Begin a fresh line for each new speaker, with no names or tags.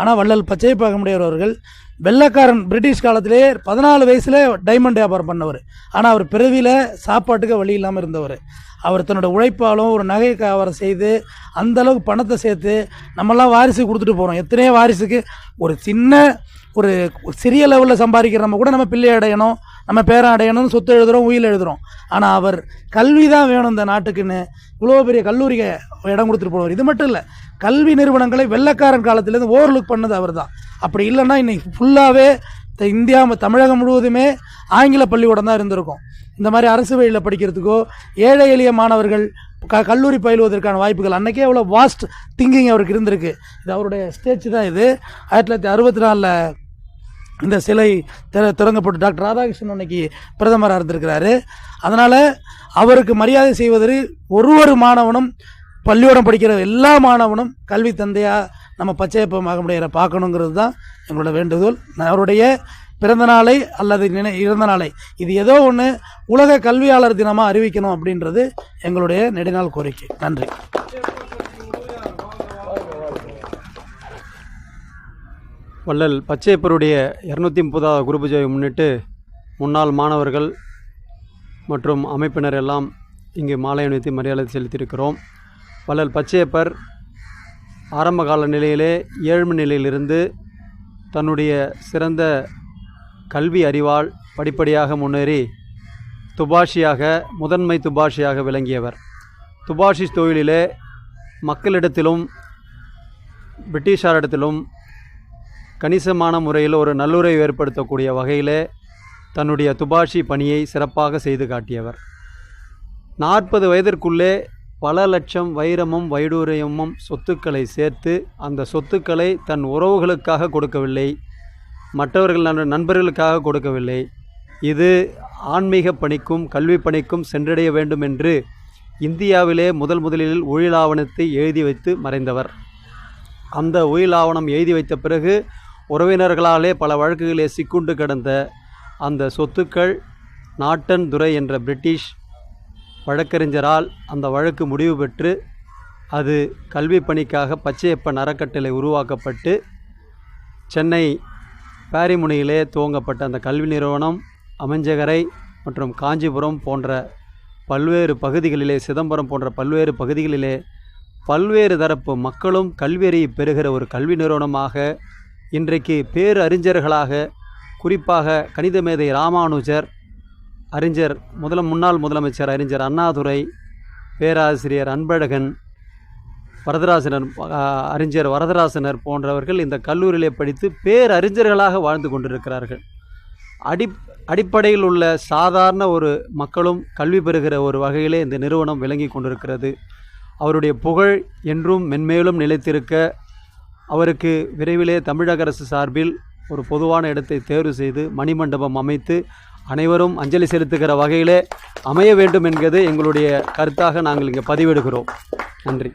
ஆனால் வள்ளல் பச்சையப்பாக்கமுடையவர் அவர்கள் வெள்ளைக்காரன் பிரிட்டிஷ் காலத்திலேயே பதினாலு வயசுல டைமண்ட் வியாபாரம் பண்ணவர். ஆனால் அவர் பிறவியில் சாப்பாட்டுக்கு வழி இல்லாமல் இருந்தவர். அவர் தன்னோட உழைப்பாலும் ஒரு நகை வியாபாரம் செய்து அந்த அளவுக்கு பணத்தை சேர்த்து நம்மெல்லாம் வாரிசு கொடுத்துட்டு போகிறோம் எத்தனையோ வாரிசுக்கு ஒரு சின்ன ஒரு சிறிய லெவலில் சம்பாதிக்கிற நம்ம கூட நம்ம பிள்ளை அடையணும். நம்ம பேரை அடையணும்னு சொத்து எழுதுகிறோம் உயில் எழுதுகிறோம் ஆனால் அவர் கல்வி தான் வேணும் இந்த நாட்டுக்குன்னு இவ்வளோ பெரிய கல்லூரிக்கு இடம் கொடுத்துட்டு போனவர். இது மட்டும் இல்லை கல்வி நிறுவனங்களை வெள்ளைக்காரன் காலத்துலேருந்து ஓவர்லுக் பண்ணது அவர் தான் அப்படி இல்லைன்னா இன்றைக்கி ஃபுல்லாகவே இந்தியா தமிழகம் முழுவதுமே ஆங்கில பள்ளிக்கூடம் தான் இருந்திருக்கும். இந்த மாதிரி அரசு வழியில் படிக்கிறதுக்கோ ஏழை எளிய மாணவர்கள் க கல்லூரி பயிலுவதற்கான வாய்ப்புகள் அன்றைக்கே அவ்வளோ வாஸ்ட் திங்கிங் அவருக்கு இருந்திருக்கு. இது அவருடைய ஸ்டேஜ் தான் இது. ஆயிரத்தி தொள்ளாயிரத்தி அறுபத்தி நாலில் இந்த சிலை திற திறங்கப்பட்டு டாக்டர் ராதாகிருஷ்ணன் அன்னைக்கு பிரதமராக இருந்திருக்கிறாரு. அதனால் அவருக்கு மரியாதை செய்வதற்கு ஒரு ஒரு மாணவனும் பள்ளியோடம் படிக்கிற எல்லா மாணவனும் கல்வி தந்தையாக நம்ம பச்சையப்ப மகமுடையரை பார்க்கணுங்கிறது தான் எங்களோட வேண்டுகோள். நான் அவருடைய பிறந்த நாளை அல்லது நினை இறந்த நாளை இது ஏதோ ஒன்று உலக கல்வியாளர் தினமாக அறிவிக்கணும் அப்படின்றது எங்களுடைய நெடுநாள் கோரிக்கை. நன்றி.
வள்ளல் பச்சையப்பருடைய இரநூத்தி முப்பதாவது குருபூஜையை முன்னிட்டு முன்னாள் மாணவர்கள் மற்றும் அமைப்பினர் எல்லாம் இங்கு மாலை அணிவித்து மரியாதை செலுத்தியிருக்கிறோம். வள்ளல் பச்சையப்பர் ஆரம்ப கால நிலையிலே ஏழ்மை நிலையிலிருந்து தன்னுடைய சிறந்த கல்வி அறிவால் படிப்படியாக முன்னேறி துபாஷியாக முதன்மை துபாஷியாக விளங்கியவர். துபாஷி தொழிலிலே மக்களிடத்திலும் பிரிட்டிஷாரிடத்திலும் கணிசமான முறையில் ஒரு நல்லுறவை ஏற்படுத்தக்கூடிய வகையிலே தன்னுடைய துபாஷி பணியை சிறப்பாக செய்து காட்டியவர். நாற்பது வயதிற்குள்ளே பல லட்சம் வைரமும் வைடூரியமும் சொத்துக்களை சேர்த்து அந்த சொத்துக்களை தன் உறவுகளுக்காக கொடுக்கவில்லை மற்றவர்கள் நண்- நண்பர்களுக்காக கொடுக்கவில்லை. இது ஆன்மீக பணிக்கும் கல்வி பணிக்கும் சென்றடைய வேண்டும் என்று இந்தியாவிலே முதல் முதலில் உயிலாவணத்தை எழுதி வைத்து மறைந்தவர். அந்த உயிலாவணம் எழுதி வைத்த பிறகு உறவினர்களாலே பல வழக்குகளே சிக்குண்டு கிடந்த அந்த சொத்துக்கள் நாட்டன் துரை என்ற பிரிட்டிஷ் வழக்கறிஞரால் அந்த வழக்கு முடிவு பெற்று அது கல்வி பணிக்காக பச்சையப்பன் அறக்கட்டளை உருவாக்கப்பட்டு சென்னை பாரிமுனையிலே துவங்கப்பட்ட அந்த கல்வி நிறுவனம் அமைஞ்சகரை மற்றும் காஞ்சிபுரம் போன்ற பல்வேறு பகுதிகளிலே சிதம்பரம் போன்ற பல்வேறு பகுதிகளிலே பல்வேறு தரப்பு மக்களும் கல்வியறியை பெறுகிற ஒரு கல்வி நிறுவனமாக இன்றைக்கு பேரறிஞர்களாக குறிப்பாக கணித மேதை ராமானுஜர் அறிஞர் முதல முன்னாள் முதலமைச்சர் அறிஞர் அண்ணாதுரை பேராசிரியர் அன்பழகன் வரதராசனர் அறிஞர் வரதராசனர் போன்றவர்கள் இந்த கல்லூரியிலே படித்து பேரறிஞர்களாக வாழ்ந்து கொண்டிருக்கிறார்கள். அடி அடிப்படையில் உள்ள சாதாரண ஒரு மக்களும் கல்வி பெறுகிற ஒரு வகையிலே இந்த நிறுவனம் விளங்கி கொண்டிருக்கிறது. அவருடைய புகழ் என்றும் மென்மேலும் நிலைத்திருக்க அவருக்கு விரைவிலே தமிழக அரசு சார்பில் ஒரு பொதுவான இடத்தை தேர்வு செய்து மணிமண்டபம் அமைத்து அனைவரும் அஞ்சலி செலுத்துகிற வகையிலே அமைய வேண்டும் என்பது எங்களுடைய கருத்தாக நாங்கள் இங்கே பதிவிடுகிறோம். நன்றி.